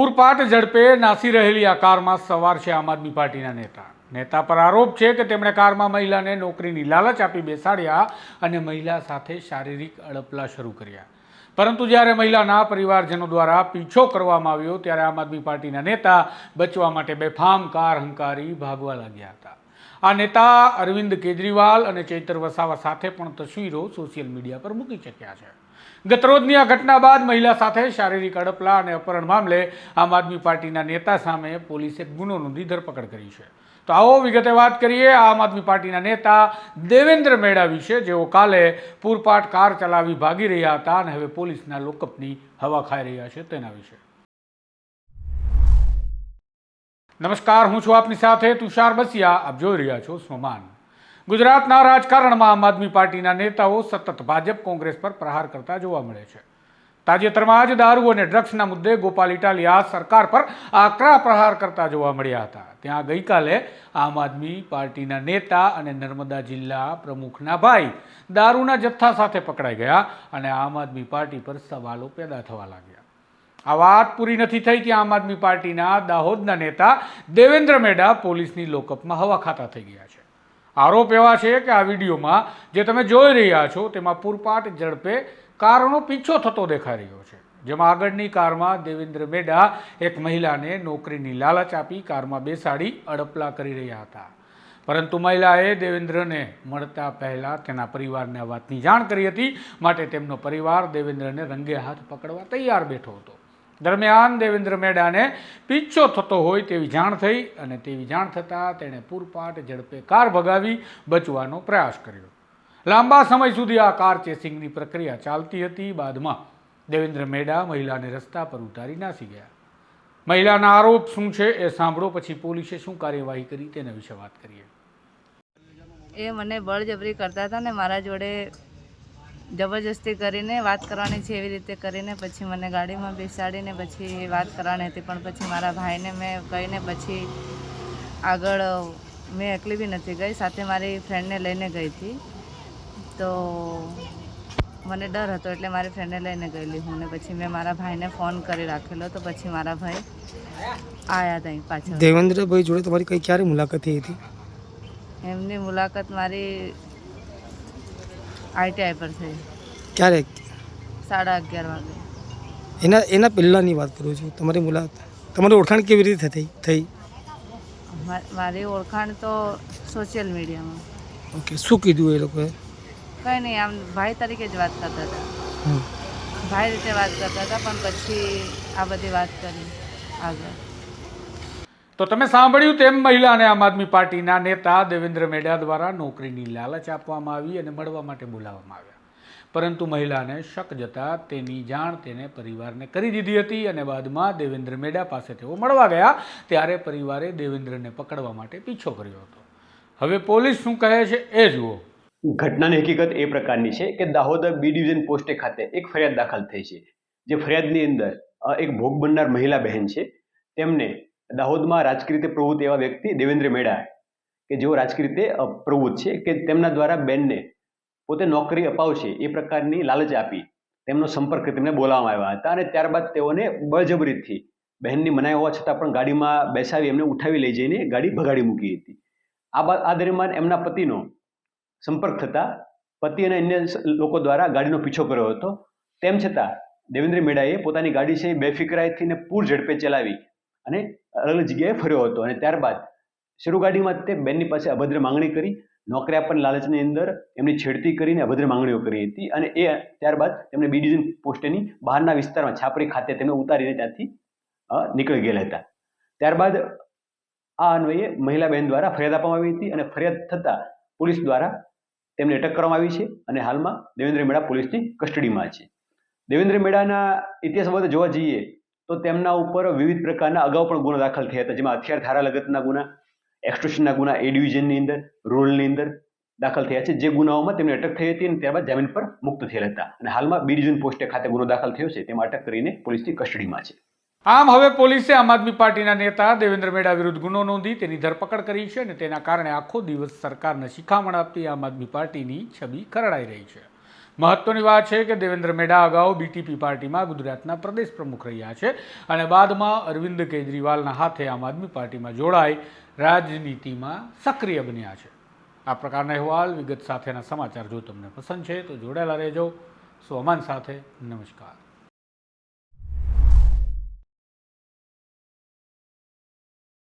પૂરપાટ ઝડપે નાસી રહેલી આ કારમાં સવાર છે આમ આદમી પાર્ટીના નેતા. નેતા પર આરોપ છે કે તેમણે કારમાં મહિલાને નોકરીની લાલચ આપી બેસાડ્યા અને મહિલા સાથે શારીરિક અડપલા શરૂ કર્યા. પરંતુ જ્યારે મહિલાના પરિવારજનો દ્વારા પીછો કરવામાં આવ્યો, ત્યારે આમ આદમી પાર્ટીના નેતા બચવા માટે બેફામ કાર હંકારી ભાગવા લાગ્યા હતા. આ નેતા અરવિંદ કેજરીવાલ અને ચૈતર વસાવા સાથે પણ તસવીરો સોશિયલ મીડિયા પર મૂકી ચૂક્યા છે. ગતરોજની આ ઘટના બાદ મહિલા સાથે શારીરિક અડપલા અને અપહરણ મામલે આમ આદમી પાર્ટીના નેતા સામે પોલીસે ગુનો નોંધી ધરપકડ કરી છે. તો આવો વિગતે વાત કરીએ, આમ આદમી પાર્ટીના નેતા દેવેન્દ્ર મેળા વિશે. જેઓ કાલે પૂરપાટ કાર ચલાવી ભાગી રહ્યા હતા અને હવે પોલીસના લોકઅપની હવા ખાઈ રહ્યા છે તેના વિશે. નમસ્કાર, હું છું આપની સાથે તુષાર બસિયા. આપ જોઈ રહ્યા છો સ્વમાન. ગુજરાતના રાજકારણમાં આમ આદમી પાર્ટીના નેતાઓ સતત ભાજપ કોંગ્રેસ પર પ્રહાર કરતા જોવા મળે છે. તાજેતરમાં જ દારૂ અને ડ્રગ્સના મુદ્દે ગોપાલ ઇટાલિયા સરકાર પર આકરા પ્રહાર કરતા જોવા મળ્યા હતા. ત્યાં ગઈકાલે આમ આદમી પાર્ટીના નેતા અને નર્મદા જિલ્લા પ્રમુખના ભાઈ દારૂના જથ્થા સાથે પકડાઈ ગયા અને આમ આદમી પાર્ટી પર સવાલો પેદા થવા લાગ્યા. આ વાત પૂરી નથી થઈ ત્યાં આમ આદમી પાર્ટીના દાહોદના નેતા દેવેન્દ્ર મેડા પોલીસની લોકઅપમાં હવા ખાતા થઈ ગયા છે. આરોપ એવા છે કે આ વિડીયોમાં જે તમે જોઈ રહ્યા છો તેમાં પૂરપાટ ઝડપે કારનો પીછો થતો દેખાઈ રહ્યો છે. જેમાં આગળની કારમાં દેવેન્દ્ર મેડા એક મહિલાને નોકરીની લાલચ આપી કારમાં બેસાડી અડપલા કરી રહ્યા હતા. પરંતુ મહિલાએ દેવેન્દ્રને મળતા પહેલાં તેના પરિવારને આ વાતની જાણ કરી હતી. માટે તેમનો પરિવાર દેવેન્દ્રને રંગે હાથ પકડવા તૈયાર બેઠો હતો. દરમિયાન દેવેન્દ્ર મેડાને પીછો થતો હોય તેવી જાણ થઈ અને તેવી જાણ થતાં તેણે પૂરપાટ ઝડપે કાર ભગાવી, બચવાનો પ્રયાસ કર્યો. લાંબા સમય સુધી આ કાર ચેસિંગની પ્રક્રિયા ચાલતી હતી. બાદમાં દેવેન્દ્ર મેડા મહિલાને રસ્તા પર ઉતારી નાસી ગયા. મહિલાના આરોપ શું છે એ સાંભળો, પછી પોલીસે શું કાર્યવાહી કરી તેના વિશે વાત કરીએ. એ મને બળજબરી કરતા હતા ને મારા જોડે જબરજસ્તી કરીને વાત કરવાની છે એવી રીતે કરીને પછી મને ગાડીમાં બેસાડીને પછી વાત કરવાની હતી. પણ પછી મારા ભાઈને મેં કહીને પછી આગળ મેં એકલી બી નથી ગઈ સાથે મારી ફ્રેન્ડને લઈને ગઈ હતી. તો મને ડર હતો એટલે મારી ફ્રેન્ડને લઈને ગયેલી હું ને પછી મેં મારા ભાઈને ફોન કરી રાખેલો તો પછી મારા ભાઈ આવ્યા ત્યાં પાછળ. દેવેન્દ્રભાઈ જોડે તમારી કઈ ક્યારે મુલાકાત થઈ હતી? એમની મુલાકાત મારી આઈટીઆઈ પર થઈ. ક્યારે સાડા અગિયાર વાગે. એના એના પહેલાંની વાત કરું છું. તમારી મુલાકાત તમારી ઓળખાણ કેવી રીતે થઈ થઈ? મારી ઓળખાણ તો સોશિયલ મીડિયામાં ઓકે શું કીધું એ લોકોએ? કંઈ નહીં આમ ભાઈ તરીકે જ વાત કરતા હતા. ભાઈ રીતે વાત કરતા હતા પણ પછી આ બધી વાત કરી આગળ. તો તમે સાંભળ્યું તેમ મહિલાને આમ આદમી પાર્ટીના નેતા દેવેન્દ્ર મેડા દ્વારા નોકરીની લાલચ આપવામાં આવી અને મળવા માટે બોલાવવામાં આવ્યા. પરંતુ મહિલાને શક જતા તેની જાણ તેને પરિવારને કરી દીધી હતી અને બાદમાં દેવેન્દ્ર મેડા પાસે તેઓ મળવા ગયા ત્યારે પરિવારે દેવેન્દ્રને પકડવા માટે પીછો કર્યો હતો. હવે પોલીસ શું કહે છે એ જુઓ. ઘટનાની હકીકત એ પ્રકારની છે કે દાહોદ બી ડિવિઝન પોસ્ટે ખાતે એક ફરિયાદ દાખલ થઈ છે. જે ફરિયાદની અંદર એક ભોગ બનનાર મહિલા બહેન છે. તેમને દાહોદમાં રાજકીય રીતે પ્રવૃત્ત એવા વ્યક્તિ દેવેન્દ્ર મેડા કે જેઓ રાજકીય રીતે પ્રવૃત્ત છે કે તેમના દ્વારા બેનને પોતે નોકરી અપાવશે એ પ્રકારની લાલચ આપી તેમનો સંપર્ક તેમને બોલાવવામાં આવ્યા હતા અને ત્યારબાદ તેઓને બળજબરીથી બહેનની મનાઈ હોવા છતાં પણ ગાડીમાં બેસાવી એમને ઉઠાવી લઈ જઈને ગાડી ભગાડી મૂકી હતી. આ બાદ આ દરમિયાન એમના પતિનો સંપર્ક થતા પતિ અને અન્ય લોકો દ્વારા ગાડીનો પીછો કર્યો હતો. તેમ છતાં દેવેન્દ્ર મેડાએ પોતાની ગાડી છે બેફિકરાઈથી ને પૂર ઝડપે ચલાવી અને અલગ અલગ જગ્યાએ ફર્યો હતો અને ત્યારબાદ શરૂ ગાડીમાં તે બેનની પાસે અભદ્ર માંગણી કરી. નોકરી આપવાની લાલચની અંદર એમની છેડતી કરીને અભદ્ર માંગણીઓ કરી હતી અને એ ત્યારબાદ તેમને બી ડિવિઝન પોસ્ટેની બહારના વિસ્તારમાં છાપરી ખાતે તેમને ઉતારીને ત્યાંથી નીકળી ગયેલા હતા. ત્યારબાદ આ અન્વયે મહિલા બહેન દ્વારા ફરિયાદ આપવામાં આવી હતી અને ફરિયાદ થતાં પોલીસ દ્વારા તેમને અટક કરવામાં આવી છે અને હાલમાં દેવેન્દ્ર મેળા પોલીસની કસ્ટડીમાં છે. દેવેન્દ્ર મેળાના ઇતિહાસ બાબતે જોવા જઈએ તો તેમના ઉપર વિવિધ પ્રકારના અગાઉ પણ ગુનો દાખલ થયા હતા. જેમાં હથિયાર ધારા લગતના ગુના એક્સ્ટ્રોશનના ગુના એ ડિવિઝનની અંદર રોલની અંદર દાખલ થયા છે. જે ગુનાઓમાં તેમને અટક થઈ હતી અને ત્યારબાદ જામીન પર મુક્ત થયેલા હતા. અને હાલમાં બી પોસ્ટે ખાતે ગુનો દાખલ થયો છે. તેમાં અટક કરીને પોલીસની કસ્ટડીમાં છે. આમ હવે પોલીસે આમ આદમી પાર્ટીના નેતા દેવેન્દ્ર મેડા વિરુદ્ધ ગુનો નોંધી તેની ધરપકડ કરી છે અને તેના કારણે આખો દિવસ સરકારને શિખામણ આપતી આમ આદમી પાર્ટીની છબી ખરડાઈ રહી છે. મહત્વની વાત છે કે દેવેન્દ્ર મેડા અગાઉ બીટીપી પાર્ટીમાં ગુજરાતના પ્રદેશ પ્રમુખ રહ્યા છે અને બાદમાં અરવિંદ કેજરીવાલના હાથે આમ આદમી પાર્ટીમાં જોડાઈ રાજનીતિમાં સક્રિય બન્યા છે. આ પ્રકારના અહેવાલ વિગત સાથેના સમાચાર જો તમને પસંદ છે તો જોડાયેલા રહેજો. સોમાન સાથે નમસ્કાર.